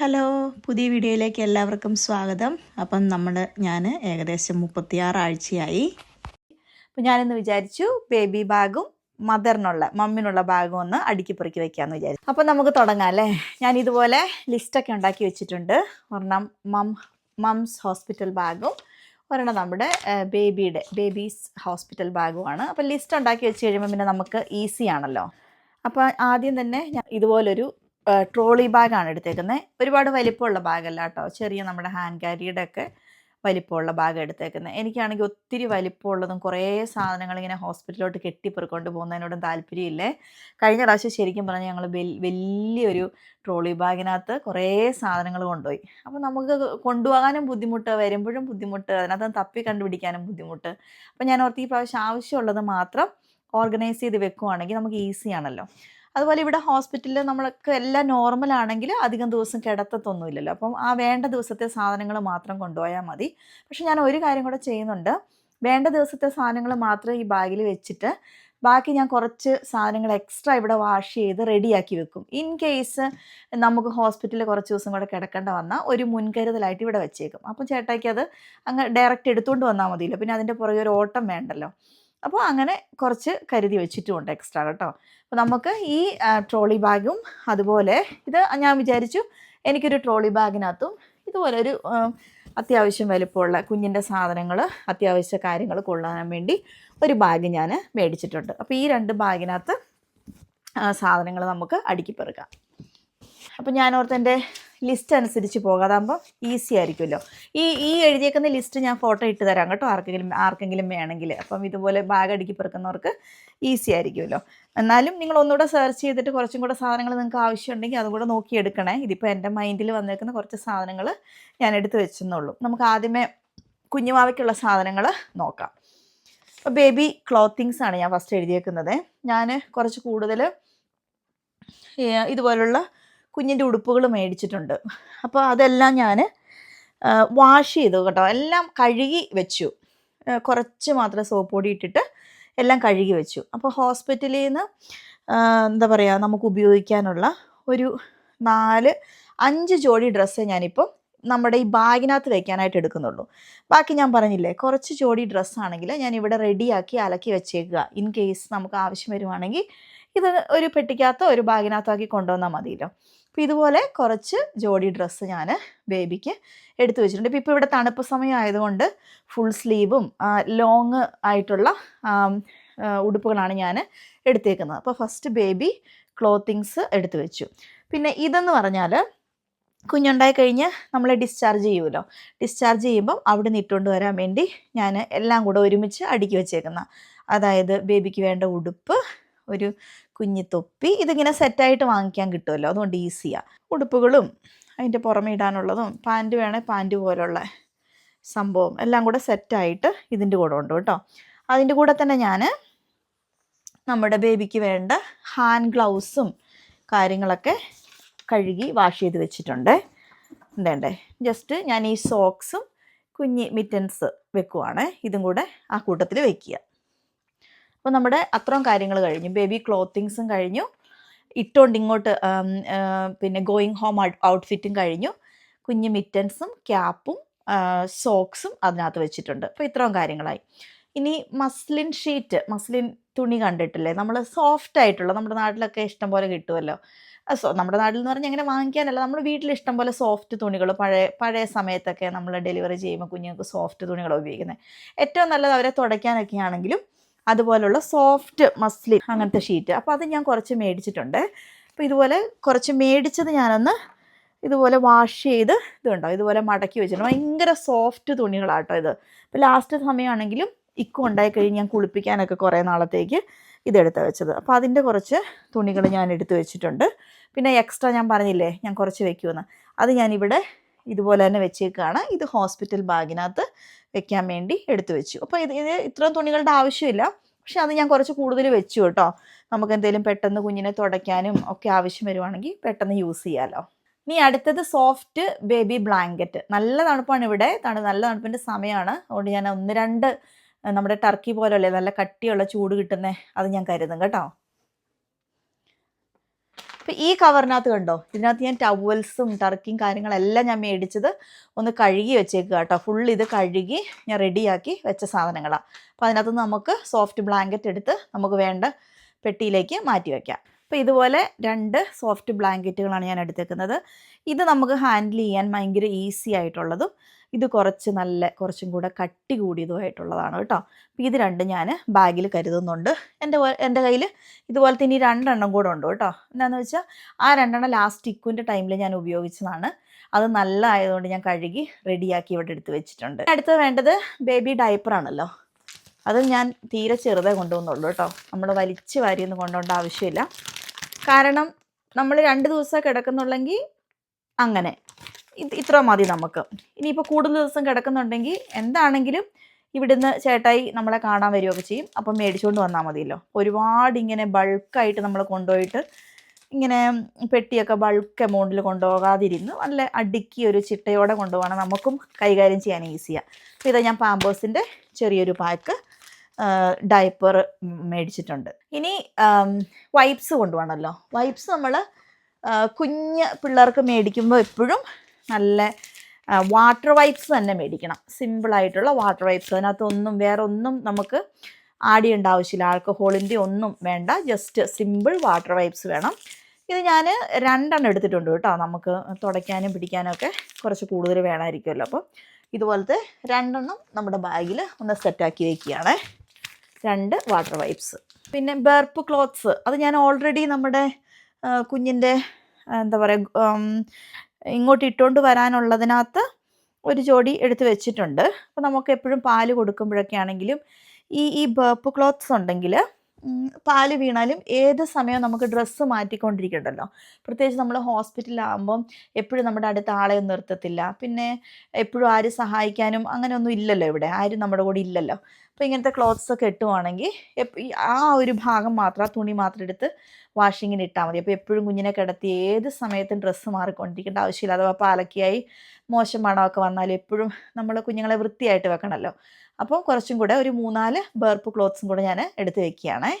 Hello പുതിയ വീഡിയോയിലേക്ക് എല്ലാവർക്കും സ്വാഗതം. അപ്പം നമ്മൾ ഞാൻ ഏകദേശം മുപ്പത്തിയാറ് ആഴ്ചയായി അപ്പം ഞാനിന്ന് വിചാരിച്ചു ബേബി ബാഗും മദറിനുള്ള മമ്മിനുള്ള ബാഗും ഒന്ന് അടുക്കി പെറുക്കി വെക്കാമെന്ന് വിചാരിച്ചു. അപ്പം നമുക്ക് തുടങ്ങാം അല്ലേ? ഞാൻ ഇതുപോലെ ലിസ്റ്റൊക്കെ ഉണ്ടാക്കി വെച്ചിട്ടുണ്ട്. ഒരെണ്ണം മം മംസ് ഹോസ്പിറ്റൽ ബാഗും ഒരെണ്ണം നമ്മുടെ ബേബിയുടെ ബേബീസ് ഹോസ്പിറ്റൽ ബാഗുമാണ് അപ്പം ലിസ്റ്റ് ഉണ്ടാക്കി വെച്ച് കഴിയുമ്പോൾ പിന്നെ നമുക്ക് ഈസി ആണല്ലോ. അപ്പോൾ ആദ്യം തന്നെ ഞാൻ ഇതുപോലൊരു ട്രോളി ബാഗാണ് എടുത്തേക്കുന്നത് ഒരുപാട് വലിപ്പമുള്ള ബാഗല്ല കേട്ടോ ചെറിയ നമ്മുടെ ഹാൻഡ് ക്യാരിയുടെ ഒക്കെ വലിപ്പമുള്ള ബാഗ് എടുത്തേക്കുന്നത് എനിക്കാണെങ്കിൽ ഒത്തിരി വലിപ്പമുള്ളതും കുറേ സാധനങ്ങൾ ഇങ്ങനെ ഹോസ്പിറ്റലിലോട്ട് കെട്ടിപ്പെറുക്കൊണ്ട് പോകുന്നതിനോടും താല്പര്യമില്ലേ? കഴിഞ്ഞ പ്രാവശ്യം ശരിക്കും പറഞ്ഞാൽ ഞങ്ങൾ വലിയൊരു ട്രോളി ബാഗിനകത്ത് കുറേ സാധനങ്ങൾ കൊണ്ടുപോയി. അപ്പോൾ നമുക്ക് കൊണ്ടുപോകാനും ബുദ്ധിമുട്ട് വരുമ്പോഴും ബുദ്ധിമുട്ട് അതിനകത്ത് തപ്പി കണ്ടുപിടിക്കാനും ബുദ്ധിമുട്ട്. അപ്പോൾ ഞാൻ ഓർത്തി ഈ പ്രാവശ്യം ആവശ്യമുള്ളത് മാത്രം ഓർഗനൈസ് ചെയ്ത് വെക്കുവാണെങ്കിൽ നമുക്ക് ഈസിയാണല്ലോ. അതുപോലെ ഇവിടെ ഹോസ്പിറ്റലിൽ നമ്മൾക്ക് എല്ലാം നോർമൽ ആണെങ്കിൽ അധികം ദിവസം കിടത്തത്തൊന്നുമില്ലല്ലോ. അപ്പം ആ വേണ്ട ദിവസത്തെ സാധനങ്ങൾ മാത്രം കൊണ്ടുപോയാൽ മതി. പക്ഷെ ഞാൻ ഒരു കാര്യം കൂടെ ചെയ്യുന്നുണ്ട്. വേണ്ട ദിവസത്തെ സാധനങ്ങൾ മാത്രം ഈ ബാഗിൽ വെച്ചിട്ട് ബാക്കി ഞാൻ കുറച്ച് സാധനങ്ങൾ എക്സ്ട്രാ ഇവിടെ വാഷ് ചെയ്ത് റെഡിയാക്കി വെക്കും. ഇൻ കേസ് നമുക്ക് ഹോസ്പിറ്റലിൽ കുറച്ച് ദിവസം കൂടെ കിടക്കേണ്ട വന്നാൽ ഒരു മുൻകരുതലായിട്ട് ഇവിടെ വെച്ചേക്കും. അപ്പം ചേട്ടായിക്ക് അത് അങ്ങ് ഡയറക്റ്റ് എടുത്തുകൊണ്ട് വന്നാൽ മതിയല്ലോ. പിന്നെ അതിന്റെ പുറകെ ഒരു ഓട്ടം വേണ്ടല്ലോ. അപ്പോൾ അങ്ങനെ കുറച്ച് കരുതി വെച്ചിട്ടുമുണ്ട് എക്സ്ട്രാ കേട്ടോ അപ്പോൾ നമുക്ക് ഈ ട്രോളി ബാഗും അതുപോലെ ഇത് ഞാൻ വിചാരിച്ചു എനിക്കൊരു ട്രോളി ബാഗിനകത്തും ഇതുപോലെ ഒരു അത്യാവശ്യം വലുപ്പമുള്ള കുഞ്ഞിന്റെ സാധനങ്ങൾ അത്യാവശ്യ കാര്യങ്ങൾ കൊള്ളാൻ വേണ്ടി ഒരു ബാഗ് ഞാൻ മേടിച്ചിട്ടുണ്ട്. അപ്പോൾ ഈ രണ്ട് ബാഗിനകത്ത് സാധനങ്ങൾ നമുക്ക് അടുക്കി പെറുക്കാം. അപ്പോൾ ഞാൻ എന്റെ ലിസ്റ്റ് അനുസരിച്ച് പോകാം. അതാകുമ്പോൾ ഈസി ആയിരിക്കുമല്ലോ. ഈ ഈ എഴുതിയേക്കുന്ന ലിസ്റ്റ് ഞാൻ ഫോട്ടോ ഇട്ട് തരാം കേട്ടോ. ആർക്കെങ്കിലും ആർക്കെങ്കിലും വേണമെങ്കിൽ. അപ്പം ഇതുപോലെ ബാഗ് അടുക്കി പെറുക്കുന്നവർക്ക് ഈസി ആയിരിക്കുമല്ലോ. എന്നാലും നിങ്ങൾ ഒന്നുകൂടെ സെർച്ച് ചെയ്തിട്ട് കുറച്ചും കൂടെ സാധനങ്ങൾ നിങ്ങൾക്ക് ആവശ്യമുണ്ടെങ്കിൽ അതുകൂടെ നോക്കി എടുക്കണേ. ഇതിപ്പോൾ എന്റെ മൈൻഡിൽ വന്നേക്കുന്ന കുറച്ച് സാധനങ്ങൾ ഞാൻ എടുത്ത് വെച്ചെന്നുള്ളൂ. നമുക്ക് ആദ്യമേ കുഞ്ഞുമാവയ്ക്കുള്ള സാധനങ്ങൾ നോക്കാം. അപ്പോൾ ബേബി ക്ലോത്തിങ്സ് ആണ് ഞാൻ ഫസ്റ്റ് എഴുതിയേക്കുന്നത്. ഞാൻ കുറച്ച് കൂടുതൽ ഇതുപോലുള്ള കുഞ്ഞിന്റെ ഉടുപ്പുകൾ മേടിച്ചിട്ടുണ്ട്. അപ്പോൾ അതെല്ലാം ഞാൻ വാഷ് ചെയ്തു കേട്ടോ. എല്ലാം കഴുകി വെച്ചു. കുറച്ച് മാത്രം സോപ്പ് പൊടി ഇട്ടിട്ട് എല്ലാം കഴുകി വെച്ചു. അപ്പോൾ ഹോസ്പിറ്റലിൽ നിന്ന് എന്താ പറയുക നമുക്ക് ഉപയോഗിക്കാനുള്ള ഒരു നാല് അഞ്ച് ജോഡി ഡ്രസ്സ് ഞാനിപ്പോൾ നമ്മുടെ ഈ ബാഗിനകത്ത് വെക്കാനായിട്ട് എടുക്കുന്നുള്ളൂ. ബാക്കി ഞാൻ പറഞ്ഞില്ലേ കുറച്ച് ജോഡി ഡ്രസ്സാണെങ്കിൽ ഞാൻ ഇവിടെ റെഡിയാക്കി അലക്കി വെച്ചേക്കുക. ഇൻ കേസ് നമുക്ക് ആവശ്യം വരുവാണെങ്കിൽ ഇത് ഒരു പെട്ടിക്കകത്തോ ഒരു ബാഗിനകത്തോ ആക്കി കൊണ്ടുവന്നാൽ മതിയല്ലോ. അപ്പോൾ ഇതുപോലെ കുറച്ച് ജോഡി ഡ്രസ്സ് ഞാൻ ബേബിക്ക് എടുത്തു വെച്ചിട്ടുണ്ട്. ഇപ്പോൾ ഇപ്പോൾ ഇവിടെ തണുപ്പ് സമയം ആയതുകൊണ്ട് ഫുൾ സ്ലീവും ലോങ് ആയിട്ടുള്ള ഉടുപ്പുകളാണ് ഞാൻ എടുത്തേക്കുന്നത്. അപ്പോൾ ഫസ്റ്റ് ബേബി ക്ലോത്തിങ്സ് എടുത്തു വെച്ചു. പിന്നെ ഇതെന്ന് പറഞ്ഞാൽ കുഞ്ഞുണ്ടായി കഴിഞ്ഞ് നമ്മൾ ഡിസ്ചാർജ് ചെയ്യുമല്ലോ ഡിസ്ചാർജ് ചെയ്യുമ്പം അവിടെ നിന്ന് വരാൻ വേണ്ടി ഞാൻ എല്ലാം കൂടെ ഒരുമിച്ച് അടുക്കി വെച്ചേക്കുന്ന. അതായത് ബേബിക്ക് വേണ്ട ഉടുപ്പ് ഒരു കുഞ്ഞി തൊപ്പി ഇതിങ്ങനെ സെറ്റായിട്ട് വാങ്ങിക്കാൻ കിട്ടുമല്ലോ അതുകൊണ്ട് ഈസിയാണ് ഉടുപ്പുകളും അതിന്റെ പുറമെ ഇടാനുള്ളതും പാന്റ് വേണേൽ പാന്റ് പോലുള്ള സംഭവം എല്ലാം കൂടെ സെറ്റായിട്ട് ഇതിന്റെ കൂടെ ഉണ്ട് കേട്ടോ. അതിന്റെ കൂടെ തന്നെ ഞാൻ നമ്മുടെ ബേബിക്ക് വേണ്ട ഹാൻഡ് ഗ്ലൗസും കാര്യങ്ങളൊക്കെ കഴുകി വാഷ് ചെയ്ത് വെച്ചിട്ടുണ്ട്. എന്തേണ്ടേ ജസ്റ്റ് ഞാൻ ഈ സോക്സും കുഞ്ഞി മിറ്റൻസ് വെക്കുവാണ്. ഇതും കൂടെ ആ കൂട്ടത്തിൽ വെക്കുക അപ്പോൾ നമ്മുടെ അത്രയും കാര്യങ്ങൾ കഴിഞ്ഞു. ബേബി ക്ലോത്തിങ്സും കഴിഞ്ഞു. ഇട്ടുകൊണ്ട് ഇങ്ങോട്ട് പിന്നെ ഗോയിങ് ഹോം ഔട്ട്ഫിറ്റും കഴിഞ്ഞു. കുഞ്ഞ് മിറ്റൻസും ക്യാപ്പും സോക്സും അതിനകത്ത് വെച്ചിട്ടുണ്ട്. അപ്പോൾ ഇത്രയും കാര്യങ്ങളായി. ഇനി മസ്ലിൻ ഷീറ്റ് മസ്ലിൻ തുണി കണ്ടിട്ടില്ലേ? നമ്മൾ സോഫ്റ്റ് ആയിട്ടുള്ള നമ്മുടെ നാട്ടിലൊക്കെ ഇഷ്ടം പോലെ കിട്ടുമല്ലോ സോ നമ്മുടെ നാട്ടിൽ എന്ന് പറഞ്ഞാൽ അങ്ങനെ വാങ്ങിക്കാനല്ല. നമ്മൾ വീട്ടിൽ ഇഷ്ടം പോലെ സോഫ്റ്റ് തുണികൾ പഴയ പഴയ സമയത്തൊക്കെ നമ്മൾ ഡെലിവറി ചെയ്യുമ്പോൾ കുഞ്ഞുങ്ങൾക്ക് സോഫ്റ്റ് തുണികൾ ഉപയോഗിക്കുന്നത് ഏറ്റവും നല്ലത് അവരെ തുടയ്ക്കാനൊക്കെ ആണെങ്കിലും അതുപോലുള്ള സോഫ്റ്റ് മസ്ലിൻ അങ്ങനത്തെ ഷീറ്റ്. അപ്പോൾ അത് ഞാൻ കുറച്ച് മേടിച്ചിട്ടുണ്ട്. അപ്പോൾ ഇതുപോലെ കുറച്ച് മേടിച്ചത് ഞാനൊന്ന് ഇതുപോലെ വാഷ് ചെയ്ത് ഇതുണ്ടോ? ഇതുപോലെ മടക്കി വെച്ചിട്ടുണ്ട്. ഭയങ്കര സോഫ്റ്റ് തുണികളാട്ടോ ഇത്. അപ്പോൾ ലാസ്റ്റ് സമയമാണെങ്കിലും ഇക്കോ ഉണ്ടായി കഴിഞ്ഞ് ഞാൻ കുളിപ്പിക്കാനൊക്കെ കുറേ നാളത്തേക്ക് ഇതെടുത്ത് വെച്ചത്. അപ്പോൾ അതിന്റെ കുറച്ച് തുണികൾ ഞാൻ എടുത്ത് വെച്ചിട്ടുണ്ട്. പിന്നെ എക്സ്ട്രാ ഞാൻ പറഞ്ഞില്ലേ ഞാൻ കുറച്ച് വെക്കുമെന്ന്. അത് ഞാനിവിടെ ഇതുപോലെ തന്നെ വെച്ചേക്കാണ്. ഇത് ഹോസ്പിറ്റൽ ബാഗിനകത്ത് വെക്കാൻ വേണ്ടി എടുത്തു വെച്ചു. അപ്പോൾ ഇത് ഇത് ഇത്രയും തുണികളുടെ ആവശ്യമില്ല. പക്ഷെ അത് ഞാൻ കുറച്ച് കൂടുതൽ വെച്ചു കേട്ടോ. നമുക്ക് എന്തെങ്കിലും പെട്ടെന്ന് കുഞ്ഞിനെ തുടയ്ക്കാനും ഒക്കെ ആവശ്യം വരുവാണെങ്കിൽ പെട്ടെന്ന് യൂസ് ചെയ്യാമല്ലോ ഇനി അടുത്തത് സോഫ്റ്റ് ബേബി ബ്ലാങ്കറ്റ്. നല്ല തണുപ്പാണ് ഇവിടെ. തണു നല്ല തണുപ്പിന്റെ സമയമാണ്. അതുകൊണ്ട് ഞാൻ ഒന്ന് രണ്ട് നമ്മുടെ ടർക്കി പോലെയല്ലേ നല്ല കട്ടിയുള്ള ചൂട് കിട്ടുന്നത് അത് ഞാൻ കരുതും കേട്ടോ. അപ്പോൾ ഈ കവറിനകത്ത് കണ്ടോ? ഇതിനകത്ത് ഞാൻ ടവൽസും ടർക്കിയും കാര്യങ്ങളെല്ലാം ഞാൻ മേടിച്ചത് ഒന്ന് കഴുകി വെച്ചേക്കുക കേട്ടോ. ഫുൾ ഇത് കഴുകി ഞാൻ റെഡിയാക്കി വെച്ച സാധനങ്ങളാണ് അപ്പോൾ അതിനകത്ത് നമുക്ക് സോഫ്റ്റ് ബ്ലാങ്കറ്റ് എടുത്ത് നമുക്ക് വേണ്ട പെട്ടിയിലേക്ക് മാറ്റി വയ്ക്കാം അപ്പോൾ ഇതുപോലെ രണ്ട് സോഫ്റ്റ് ബ്ലാങ്കറ്റുകളാണ് ഞാൻ എടുത്തേക്കുന്നത്. ഇത് നമുക്ക് ഹാൻഡിൽ ചെയ്യാൻ ഭയങ്കര ഈസി ആയിട്ടുള്ളതും ഇത് കുറച്ച് നല്ല കുറച്ചും കൂടെ കട്ടി കൂടിയതുമായിട്ടുള്ളതാണ് കേട്ടോ. അപ്പോൾ ഇത് രണ്ടും ഞാൻ ബാഗിൽ കരുതുന്നുണ്ട്. എന്റെ എന്റെ കയ്യിൽ ഇതുപോലത്തെ ഇനി രണ്ടെണ്ണം കൂടെ ഉണ്ട് കേട്ടോ. എന്താണെന്ന് വെച്ചാൽ ആ രണ്ടെണ്ണം ലാസ്റ്റ് ഇക്കുവിന്റെ ടൈമിൽ ഞാൻ ഉപയോഗിച്ചതാണ്. അത് നല്ല ആയതുകൊണ്ട് ഞാൻ കഴുകി റെഡിയാക്കി ഇവിടെ എടുത്ത് വെച്ചിട്ടുണ്ട്. അടുത്തത് വേണ്ടത് ബേബി ഡയപ്പറാണല്ലോ അത് ഞാൻ തീരെ ചെറുതേ കൊണ്ടുപോകുന്നുള്ളൂ കേട്ടോ. നമ്മൾ വലിച്ച് വാരിയൊന്നും കൊണ്ടുപോകേണ്ട ആവശ്യമില്ല. കാരണം നമ്മൾ രണ്ട് ദിവസം കിടക്കുന്നുള്ളെങ്കിൽ അങ്ങനെ. ഇത് ഇത്ര മതി നമുക്ക്. ഇനിയിപ്പോൾ കൂടുതൽ ദിവസം കിടക്കുന്നുണ്ടെങ്കിൽ എന്താണെങ്കിലും ഇവിടുന്ന് ചേട്ടായി നമ്മളെ കാണാൻ വരികയൊക്കെ ചെയ്യും. അപ്പം മേടിച്ചുകൊണ്ട് വന്നാൽ മതിയല്ലോ. ഒരുപാട് ഇങ്ങനെ ബൾക്കായിട്ട് നമ്മൾ കൊണ്ടുപോയിട്ട് ഇങ്ങനെ പെട്ടിയൊക്കെ ബൾക്ക് എമൗണ്ടിൽ കൊണ്ടുപോകാതിരുന്ന് നല്ല അടുക്കി ഒരു ചിട്ടയോടെ കൊണ്ടുപോകണം. നമുക്കും കൈകാര്യം ചെയ്യാൻ ഈസിയാണ് അപ്പോൾ ഇതാ ഞാൻ പാമ്പേഴ്സിന്റെ ചെറിയൊരു പാക്ക് ഡയപ്പർ മേടിച്ചിട്ടുണ്ട്. ഇനി വൈപ്സ് കൊണ്ടുപോകണമല്ലോ വൈപ്സ് നമ്മൾ കുഞ്ഞ് പിള്ളേർക്ക് മേടിക്കുമ്പോൾ എപ്പോഴും നല്ല വാട്ടർ വൈപ്സ് തന്നെ മേടിക്കണം. സിമ്പിളായിട്ടുള്ള വാട്ടർ വൈപ്സ് അതിനകത്തൊന്നും വേറെ ഒന്നും നമുക്ക് ചെയ്യേണ്ട ആവശ്യമില്ല. ആൾക്കഹോളിന്റെ ഒന്നും വേണ്ട. ജസ്റ്റ് സിമ്പിൾ വാട്ടർ വൈപ്സ് വേണം. ഇത് ഞാൻ രണ്ടെണ്ണം എടുത്തിട്ടുണ്ട് കേട്ടോ. നമുക്ക് തുടയ്ക്കാനും പിടിക്കാനും ഒക്കെ കുറച്ച് കൂടുതൽ വേണമായിരിക്കുമല്ലോ. അപ്പം ഇതുപോലത്തെ രണ്ടെണ്ണം നമ്മുടെ ബാഗിൽ ഒന്ന് സെറ്റാക്കി വയ്ക്കുകയാണ് രണ്ട് വാട്ടർ വൈപ്സ് പിന്നെ ബെർപ്പ് ക്ലോത്ത്സ് അത് ഞാൻ ഓൾറെഡി നമ്മുടെ കുഞ്ഞിന്റെ എന്താ പറയുക ഇങ്ങോട്ട് ഇട്ടുകൊണ്ട് വരാനുള്ളതിനകത്ത് ഒരു ജോഡി എടുത്ത് വെച്ചിട്ടുണ്ട്. അപ്പോൾ നമുക്ക് എപ്പോഴും പാൽ കൊടുക്കുമ്പോഴൊക്കെ ആണെങ്കിലും ഈ ഈ ബർപ്പ് ക്ലോത്ത്സ് ഉണ്ടെങ്കിൽ പാൽ വീണാലും ഏത് സമയവും നമുക്ക് ഡ്രസ്സ് മാറ്റിക്കൊണ്ടിരിക്കണ്ടല്ലോ. പ്രത്യേകിച്ച് നമ്മൾ ഹോസ്പിറ്റലാകുമ്പം എപ്പോഴും നമ്മുടെ അടുത്ത് ആളെ നിർത്തത്തില്ല. പിന്നെ എപ്പോഴും ആരും സഹായിക്കാനും അങ്ങനെയൊന്നും ഇല്ലല്ലോ ഇവിടെ. ആരും നമ്മുടെ കൂടെ ഇല്ലല്ലോ. അപ്പോൾ ഇങ്ങനത്തെ ക്ലോത്ത്സ് ഒക്കെ ഇട്ടുവാണെങ്കിൽ ആ ഒരു ഭാഗം മാത്രം തുണി മാത്രം എടുത്ത് വാഷിങ്ങിന് ഇട്ടാൽ മതി. അപ്പോൾ എപ്പോഴും കുഞ്ഞിനെ കിടത്തി ഏത് സമയത്തും ഡ്രസ്സ് മാറിക്കൊണ്ടിരിക്കേണ്ട ആവശ്യമില്ല. അഥവാ പാലക്കിയായി മോശം മണമൊക്കെ വന്നാലും എപ്പോഴും നമ്മൾ കുഞ്ഞുങ്ങളെ വൃത്തിയായിട്ട് വെക്കണമല്ലോ അപ്പോൾ കുറച്ചും കൂടെ ഒരു മൂന്നാൽ ബേർപ്പ് ക്ലോത്ത്സും കൂടെ ഞാൻ എടുത്ത് വെക്കുകയാണേ.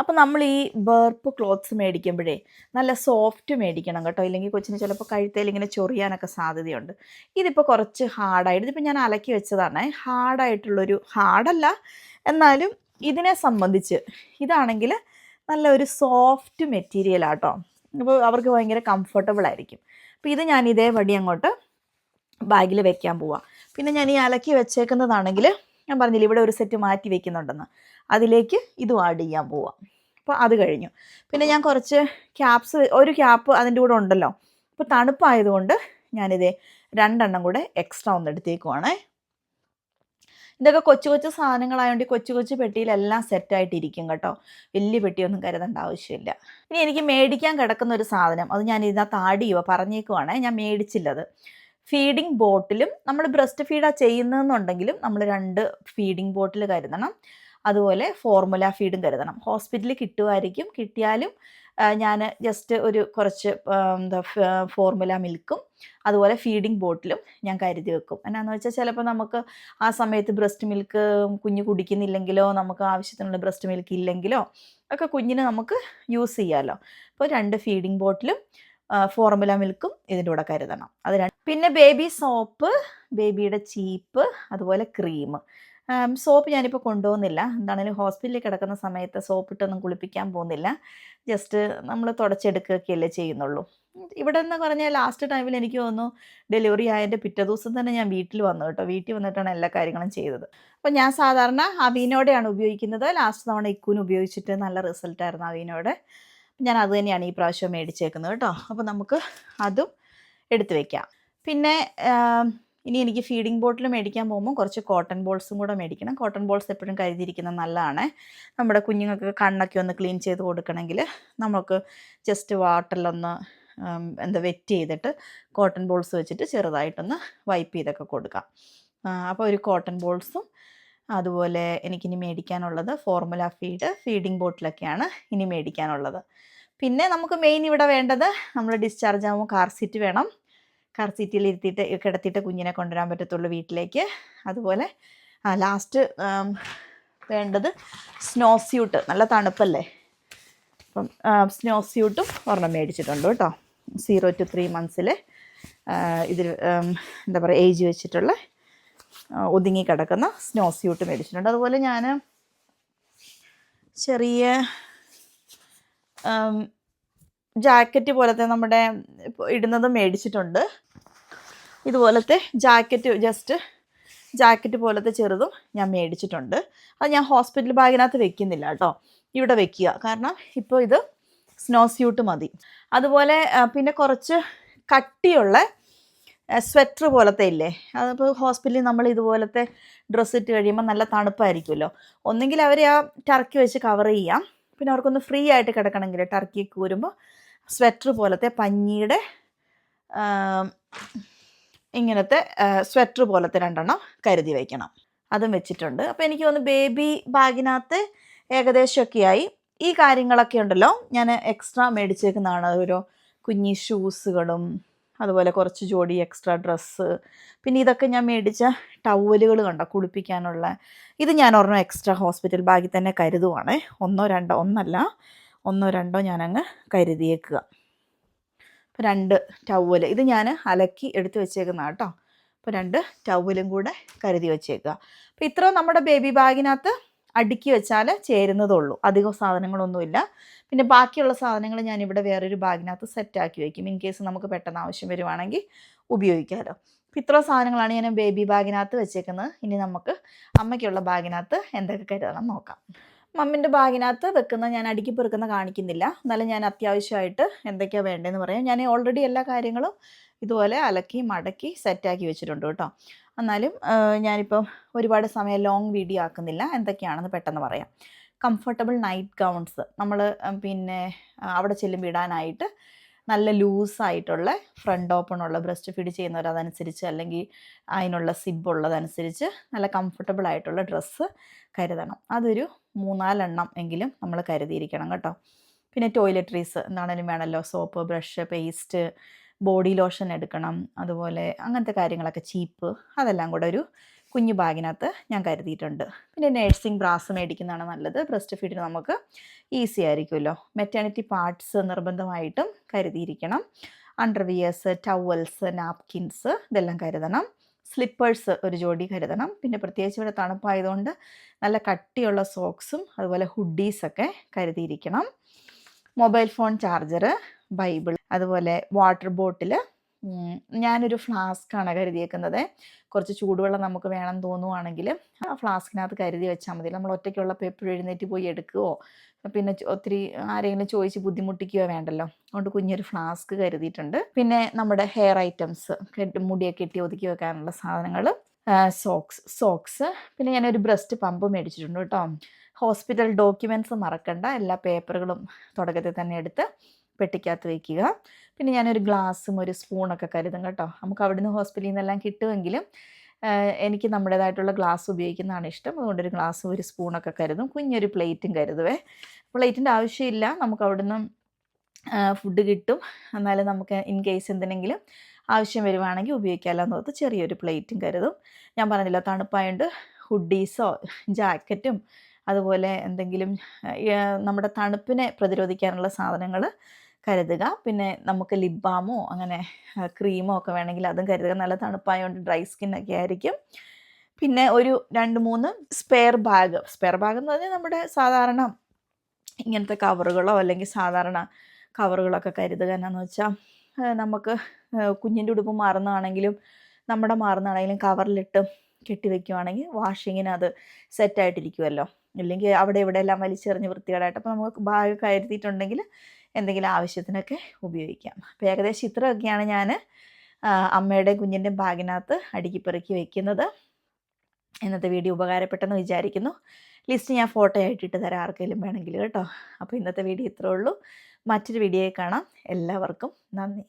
അപ്പോൾ നമ്മൾ ഈ ബേർപ്പ് ക്ലോത്ത്സ് മേടിക്കുമ്പോഴേ നല്ല സോഫ്റ്റ് മേടിക്കണം കേട്ടോ. ഇല്ലെങ്കിൽ കൊച്ചിന് ചിലപ്പോൾ കഴുത്തേൽ ഇങ്ങനെ ചൊറിയാനൊക്കെ സാധ്യതയുണ്ട്. ഇതിപ്പോൾ കുറച്ച് ഹാർഡായിട്ട് ഇതിപ്പോൾ ഞാൻ അലക്കി വെച്ചതാണ്. ഹാർഡായിട്ടുള്ളൊരു ഹാർഡല്ല. എന്നാലും ഇതിനെ സംബന്ധിച്ച് ഇതാണെങ്കിൽ നല്ല ഒരു സോഫ്റ്റ് മെറ്റീരിയൽ ആട്ടോ അപ്പോൾ അവർക്ക് ഭയങ്കര കംഫർട്ടബിൾ ആയിരിക്കും അപ്പോൾ ഇത് ഞാൻ ഇതേ വടി അങ്ങോട്ട് ബാഗിൽ വെക്കാൻ പോവാം. പിന്നെ ഞാൻ ഈ അലക്കി വെച്ചേക്കുന്നതാണെങ്കിൽ ഞാൻ പറഞ്ഞില്ല ഇവിടെ ഒരു സെറ്റ് മാറ്റി വെക്കുന്നുണ്ടെന്ന്. അതിലേക്ക് ഇതും ആഡ് ചെയ്യാൻ പോവാം. അപ്പോൾ അത് കഴിഞ്ഞു. പിന്നെ ഞാൻ കുറച്ച് ക്യാപ്സ് ഒരു ക്യാപ്പ് അതിന്റെ കൂടെ ഉണ്ടല്ലോ. അപ്പോൾ തണുപ്പായതുകൊണ്ട് ഞാനിത് രണ്ടെണ്ണം കൂടെ എക്സ്ട്രാ ഒന്ന് എടുത്തേക്കുവാണേ. ഇതൊക്കെ കൊച്ചു കൊച്ചു സാധനങ്ങളായതുകൊണ്ട് കൊച്ചു കൊച്ചു പെട്ടിയിലെല്ലാം സെറ്റായിട്ടിരിക്കും കേട്ടോ. വലിയ പെട്ടിയൊന്നും കരുതേണ്ട ആവശ്യമില്ല. ഇനി എനിക്ക് മേടിക്കാൻ കിടക്കുന്ന ഒരു സാധനം അത് ഞാൻ ഇതിനകത്ത് ആഡ് ചെയ്യുക പറഞ്ഞേക്കുവാണേ. ഞാൻ മേടിച്ചില്ലത്. ഫീഡിംഗ് ബോട്ടിലും നമ്മൾ ബ്രസ്റ്റ് ഫീഡാണ് ചെയ്യുന്നതെന്നുണ്ടെങ്കിലും നമ്മൾ രണ്ട് ഫീഡിംഗ് ബോട്ടിൽ കരുതണം. അതുപോലെ ഫോർമുല ഫീഡും കരുതണം. ഹോസ്പിറ്റലിൽ കിട്ടുമായിരിക്കും കിട്ടിയാലും ഞാൻ ജസ്റ്റ് ഒരു കുറച്ച് എന്താ ഫോർമുല മിൽക്കും അതുപോലെ ഫീഡിംഗ് ബോട്ടിലും ഞാൻ കരുതി വെക്കും. എന്നാന്ന് വെച്ചാൽ ചിലപ്പോൾ നമുക്ക് ആ സമയത്ത് ബ്രസ്റ്റ് മിൽക്ക് കുഞ്ഞ് കുടിക്കുന്നില്ലെങ്കിലോ നമുക്ക് ആവശ്യത്തിനുള്ള ബ്രസ്റ്റ് മിൽക്ക് ഇല്ലെങ്കിലോ ഒക്കെ കുഞ്ഞിന് നമുക്ക് യൂസ് ചെയ്യാമല്ലോ അപ്പോൾ രണ്ട് ഫീഡിംഗ് ബോട്ടിലും ഫോർമുല മിൽക്കും ഇതിന്റെ കൂടെ കരുതണം. അത് പിന്നെ ബേബി സോപ്പ് ബേബിയുടെ ചീപ്പ് അതുപോലെ ക്രീം സോപ്പ് ഞാനിപ്പോൾ കൊണ്ടുപോകുന്നില്ല. എന്താണെങ്കിലും ഹോസ്പിറ്റലിൽ കിടക്കുന്ന സമയത്ത് സോപ്പിട്ടൊന്നും കുളിപ്പിക്കാൻ പോകുന്നില്ല. ജസ്റ്റ് നമ്മൾ തുടച്ചെടുക്കുകയൊക്കെയല്ലേ ചെയ്യുന്നുള്ളൂ. ഇവിടെ എന്ന് പറഞ്ഞാൽ ലാസ്റ്റ് ടൈമിൽ എനിക്ക് തോന്നുന്നു ഡെലിവറി ആയതിന്റെ പിറ്റേ ദിവസം തന്നെ ഞാൻ വീട്ടിൽ വന്നു കേട്ടോ. വീട്ടിൽ വന്നിട്ടാണ് എല്ലാ കാര്യങ്ങളും ചെയ്തത്. അപ്പോൾ ഞാൻ സാധാരണ അവീനോടെയാണ് ഉപയോഗിക്കുന്നത്. ലാസ്റ്റ് തവണ ഇക്കൂന് ഉപയോഗിച്ചിട്ട് നല്ല റിസൾട്ടായിരുന്നു അവീനോടെ. ഞാൻ അത് തന്നെയാണ് ഈ പ്രാവശ്യം മേടിച്ചേക്കുന്നത് കേട്ടോ. അപ്പോൾ നമുക്ക് അതും എടുത്തു വെക്കാം. പിന്നെ ഇനി എനിക്ക് ഫീഡിംഗ് ബോട്ടിൽ മേടിക്കാൻ പോകുമ്പോൾ കുറച്ച് കോട്ടൺ ബോൾസും കൂടെ മേടിക്കണം. കോട്ടൺ ബോൾസ് എപ്പോഴും കരുതിയിരിക്കുന്നത് നല്ലതാണ്. നമ്മുടെ കുഞ്ഞുങ്ങൾക്ക് കണ്ണൊക്കെ ഒന്ന് ക്ലീൻ ചെയ്ത് കൊടുക്കണമെങ്കിൽ നമുക്ക് ജസ്റ്റ് വാട്ടറിലൊന്ന് എന്താ വെറ്റ് ചെയ്തിട്ട് കോട്ടൺ ബോൾസ് വെച്ചിട്ട് ചെറുതായിട്ടൊന്ന് വൈപ്പ് ചെയ്തൊക്കെ കൊടുക്കാം. അപ്പോൾ ഒരു കോട്ടൺ ബോൾസും അതുപോലെ എനിക്കിനി മേടിക്കാനുള്ളത് ഫോർമുല ഫീഡ് ഫീഡിംഗ് ബോട്ടിലൊക്കെയാണ് ഇനി മേടിക്കാനുള്ളത്. പിന്നെ നമുക്ക് മെയിൻ ഇവിടെ വേണ്ടത് നമ്മൾ ഡിസ്ചാർജ് ആകുമ്പോൾ കാർ സീറ്റ് വേണം. കാർ സീറ്റിൽ ഇരുത്തിയിട്ട് കിടത്തിയിട്ട് കുഞ്ഞിനെ കൊണ്ടുവരാൻ പറ്റത്തുള്ളൂ വീട്ടിലേക്ക്. അതുപോലെ ലാസ്റ്റ് വേണ്ടത് സ്നോ സ്യൂട്ട് നല്ല തണുപ്പല്ലേ? അപ്പം സ്നോ സ്യൂട്ടും ഒരെണ്ണം മേടിച്ചിട്ടുണ്ട് കേട്ടോ. സീറോ ടു ത്രീ മന്ത്സിൽ ഇതിൽ എന്താ പറയുക ഏജ് വെച്ചിട്ടുള്ള ഒതുങ്ങി കിടക്കുന്ന സ്നോ സ്യൂട്ട് മേടിച്ചിട്ടുണ്ട്. അതുപോലെ ഞാൻ ചെറിയ ജാക്കറ്റ് പോലത്തെ നമ്മുടെ ഇടുന്നത് മേടിച്ചിട്ടുണ്ട്. ഇതുപോലത്തെ ജാക്കറ്റ് ജസ്റ്റ് ജാക്കറ്റ് പോലത്തെ ചെറുതും ഞാൻ മേടിച്ചിട്ടുണ്ട്. അത് ഞാൻ ഹോസ്പിറ്റൽ ബാഗിനകത്ത് വെക്കുന്നില്ല കേട്ടോ. ഇവിടെ വെക്കുക. കാരണം ഇപ്പോൾ ഇത് സ്നോ സ്യൂട്ട് മതി. അതുപോലെ പിന്നെ കുറച്ച് കട്ടിയുള്ള സ്വെറ്റർ പോലത്തെ ഇല്ലേ? അതിപ്പോൾ ഹോസ്പിറ്റലിൽ നമ്മൾ ഇതുപോലത്തെ ഡ്രസ്സ് ഇട്ട് കഴിയുമ്പോൾ നല്ല തണുപ്പായിരിക്കുമല്ലോ. ഒന്നെങ്കിൽ അവരെ ആ ടർക്കി വെച്ച് കവർ ചെയ്യാം. പിന്നെ അവർക്കൊന്ന് ഫ്രീ ആയിട്ട് കിടക്കണമെങ്കിൽ ടർക്കി കൂരുമ്പോൾ സ്വെറ്റർ പോലത്തെ പഞ്ഞിയുടെ ഇങ്ങനത്തെ സ്വെറ്റർ പോലത്തെ രണ്ടെണ്ണം കരുതി വയ്ക്കണം അതും വെച്ചിട്ടുണ്ട്. അപ്പോൾ എനിക്ക് തോന്നുന്നു ബേബി ബാഗിനകത്ത് ഏകദേശമൊക്കെയായി ഈ കാര്യങ്ങളൊക്കെ ഉണ്ടല്ലോ. ഞാൻ എക്സ്ട്രാ മേടിച്ചേക്കുന്നതാണ്. ഓരോ കുഞ്ഞി ഷൂസുകളും അതുപോലെ കുറച്ച് ജോഡി എക്സ്ട്രാ ഡ്രസ്സ് പിന്നെ ഇതൊക്കെ ഞാൻ മേടിച്ച ടവലുകൾ കണ്ടോ? കുളിപ്പിക്കാനുള്ള. ഇത് ഞാൻ ഒരെണ്ണം എക്സ്ട്രാ ഹോസ്പിറ്റൽ ബാഗിൽ തന്നെ കരുതുവാണേ. ഒന്നോ രണ്ടോ ഒന്നല്ല. ഒന്നോ രണ്ടോ ഞാനങ്ങ് കരുതിയേക്കുക. അപ്പോൾ രണ്ട് ടവൽ ഇത് ഞാൻ അലക്കി എടുത്തു വെച്ചേക്കുന്ന കേട്ടോ. അപ്പോൾ രണ്ട് ടവലും കൂടെ കരുതി വെച്ചേക്കുക. അപ്പോൾ ഇത്ര നമ്മുടെ ബേബി ബാഗിനകത്ത് അടുക്കി വെച്ചാൽ ചേരുന്നതുള്ളൂ. അധികം സാധനങ്ങളൊന്നുമില്ല. പിന്നെ ബാക്കിയുള്ള സാധനങ്ങൾ ഞാൻ വേറൊരു ബാഗിനകത്ത് സെറ്റാക്കി വയ്ക്കും ഇൻ കേസ് നമുക്ക് പെട്ടെന്ന് ആവശ്യം വരുവാണെങ്കിൽ ഉപയോഗിക്കാമല്ലോ അപ്പോൾ ഇത്ര സാധനങ്ങളാണ് ഞാൻ ബേബി ബാഗിനകത്ത് വെച്ചേക്കുന്നത്. ഇനി നമുക്ക് അമ്മയ്ക്കുള്ള ബാഗിനകത്ത് എന്തൊക്കെ കരുതണം നോക്കാം. മമ്മിന്റെ ബാഗിനകത്ത് വെക്കുന്ന ഞാൻ അടുക്കി പെറുക്കുന്ന കാണിക്കുന്നില്ല. എന്നാലും ഞാൻ അത്യാവശ്യമായിട്ട് എന്തൊക്കെയാണ് വേണ്ടതെന്ന് പറയാം. ഞാൻ ഓൾറെഡി എല്ലാ കാര്യങ്ങളും ഇതുപോലെ അലക്കി മടക്കി സെറ്റാക്കി വെച്ചിട്ടുണ്ട് കേട്ടോ. എന്നാലും ഞാനിപ്പം ഒരുപാട് സമയം ലോങ് വീഡിയോ ആക്കുന്നില്ല. എന്തൊക്കെയാണെന്ന് പെട്ടെന്ന് പറയാം. കംഫർട്ടബിൾ നൈറ്റ് ഗൗൺസ് നമ്മൾ പിന്നെ അവിടെ ചെല്ലും ഇടാനായിട്ട് നല്ല ലൂസായിട്ടുള്ള ഫ്രണ്ട് ഓപ്പൺ ഉള്ള ബ്രസ്റ്റ് ഫീഡ് ചെയ്യുന്നവർ അതനുസരിച്ച് അല്ലെങ്കിൽ അതിനുള്ള സിബ് ഉള്ളതനുസരിച്ച് നല്ല കംഫർട്ടബിൾ ആയിട്ടുള്ള ഡ്രസ്സ് കരുതണം. അതൊരു മൂന്നാലെണ്ണം എങ്കിലും നമ്മൾ കരുതിയിരിക്കണം കേട്ടോ. പിന്നെ ടോയ്ലറ്ററീസ് എന്താണേലും വേണമല്ലോ soap brush paste body lotion എടുക്കണം അതുപോലെ അങ്ങനത്തെ കാര്യങ്ങളൊക്കെ ചീപ്പ് അതെല്ലാം കൂടെ ഒരു കുഞ്ഞു ബാഗിനകത്ത് ഞാൻ കരുതിയിട്ടുണ്ട്. പിന്നെ നേഴ്സിംഗ് ബ്രാസ് മേടിക്കുന്നതാണ് നല്ലത്. ബ്രസ്റ്റ് ഫീഡിന് നമുക്ക് ഈസി ആയിരിക്കുമല്ലോ. മെറ്റേണിറ്റി പാർട്സ് നിർബന്ധമായിട്ടും കരുതിയിരിക്കണം. അണ്ടർവിയേഴ്സ് ടവൽസ് നാപ്കിൻസ് ഇതെല്ലാം കരുതണം. സ്ലിപ്പേഴ്സ് ഒരു ജോഡി കരുതണം. പിന്നെ പ്രത്യേകിച്ച് ഇവിടെ തണുപ്പായതുകൊണ്ട് നല്ല കട്ടിയുള്ള സോക്സും അതുപോലെ ഹുഡീസൊക്കെ കരുതിയിരിക്കണം. മൊബൈൽ ഫോൺ ചാർജർ ബൈബിൾ അതുപോലെ വാട്ടർ ബോട്ടിൽ ഞാനൊരു ഫ്ലാസ്ക്കാണ് കരുതിയേക്കുന്നത്. കുറച്ച് ചൂടുവെള്ളം നമുക്ക് വേണം തോന്നുവാണെങ്കിൽ ആ ഫ്ലാസ്കിനകത്ത് കരുതി വെച്ചാൽ മതി. നമ്മൾ ഒറ്റയ്ക്കുള്ളപ്പോൾ എപ്പോഴും എഴുന്നേറ്റ് പോയി എടുക്കുകയോ പിന്നെ ഒത്തിരി ആരെങ്കിലും ചോദിച്ച് ബുദ്ധിമുട്ടിക്കുകയോ വേണ്ടല്ലോ. അതുകൊണ്ട് കുഞ്ഞൊരു ഫ്ലാസ്ക് കരുതിയിട്ടുണ്ട്. പിന്നെ നമ്മുടെ ഹെയർ ഐറ്റംസ് മുടിയൊക്കെ കെട്ടി ഒതുക്കി വെക്കാനുള്ള സാധനങ്ങൾ സോക്സ് സോക്സ്. പിന്നെ ഞാനൊരു ബ്രസ്റ്റ് പമ്പ് മേടിച്ചിട്ടുണ്ട് കേട്ടോ. ഹോസ്പിറ്റൽ ഡോക്യുമെന്റ്സ് മറക്കണ്ട. എല്ലാ പേപ്പറുകളും തുടക്കത്തിൽ തന്നെ എടുത്ത് പെട്ടിക്കകത്ത് വയ്ക്കുക പിന്നെ ഞാനൊരു ഗ്ലാസ്സും ഒരു സ്പൂണൊക്കെ കരുതും കേട്ടോ. നമുക്ക് അവിടുന്ന് ഹോസ്പിറ്റലിൽ നിന്നെല്ലാം കിട്ടുമെങ്കിലും എനിക്ക് നമ്മുടേതായിട്ടുള്ള ഗ്ലാസ് ഉപയോഗിക്കുന്നതാണ് ഇഷ്ടം. അതുകൊണ്ട് ഒരു ഗ്ലാസ്സും ഒരു സ്പൂണൊക്കെ കരുതും. കുഞ്ഞൊരു പ്ലേറ്റും കരുതുവേ. പ്ലേറ്റിന്റെ ആവശ്യമില്ല. നമുക്ക് അവിടുന്ന് ഫുഡ് കിട്ടും. എന്നാലും നമുക്ക് ഇൻ കേസ് എന്തിനെങ്കിലും ആവശ്യം വരുവാണെങ്കിൽ ഉപയോഗിക്കാമല്ലോ എന്ന് ചെറിയൊരു പ്ലേറ്റും കരുതും. ഞാൻ പറഞ്ഞില്ല തണുപ്പായതുകൊണ്ട് ഹുഡീസോ ജാക്കറ്റും അതുപോലെ എന്തെങ്കിലും നമ്മുടെ തണുപ്പിനെ പ്രതിരോധിക്കാനുള്ള സാധനങ്ങൾ കരുതുക. പിന്നെ നമുക്ക് ലിപ് ബാമോ അങ്ങനെ ക്രീമോ ഒക്കെ വേണമെങ്കിൽ അതും കരുതുക. നല്ല തണുപ്പായതുകൊണ്ട് ഡ്രൈ സ്കിന്നൊക്കെ ആയിരിക്കും. പിന്നെ ഒരു രണ്ട് മൂന്ന് സ്പെയർ ബാഗ് സ്പെയർ ബാഗ് എന്ന് പറഞ്ഞാൽ നമ്മുടെ സാധാരണ ഇങ്ങനത്തെ കവറുകളോ അല്ലെങ്കിൽ സാധാരണ കവറുകളൊക്കെ കരുതുക. എന്നാന്ന് വെച്ചാൽ നമുക്ക് കുഞ്ഞിന്റെ ഉടുപ്പ് മാറുന്നതാണെങ്കിലും നമ്മുടെ മാറുന്നതാണെങ്കിലും കവറിലിട്ട് കെട്ടിവെക്കുവാണെങ്കിൽ വാഷിങ്ങിന് അത് സെറ്റായിട്ടിരിക്കുമല്ലോ ഇല്ലെങ്കിൽ അവിടെ ഇവിടെ എല്ലാം വലിച്ചെറിഞ്ഞ് വൃത്തികേടായിട്ട്. അപ്പോൾ നമുക്ക് ബാഗ് കരുതിയിട്ടുണ്ടെങ്കിൽ എന്തെങ്കിലും ആവശ്യത്തിനൊക്കെ ഉപയോഗിക്കാം. അപ്പോൾ ഏകദേശം ഇത്രയൊക്കെയാണ് ഞാൻ അമ്മയുടെ കുഞ്ഞിന്റെ ബാഗിനകത്ത് അടുക്കി പെറുക്കി വെക്കുന്നത്. ഇന്നത്തെ വീഡിയോ ഉപകാരപ്പെട്ടെന്ന് വിചാരിക്കുന്നു. ലിസ്റ്റ് ഞാൻ ഫോട്ടോ ആയിട്ടിട്ട് തരാം ആർക്കെങ്കിലും വേണമെങ്കിൽ കേട്ടോ. അപ്പോൾ ഇന്നത്തെ വീഡിയോ ഇത്രേ ഉള്ളൂ. മറ്റൊരു വീഡിയോയിൽ കാണാം. എല്ലാവർക്കും നന്ദി.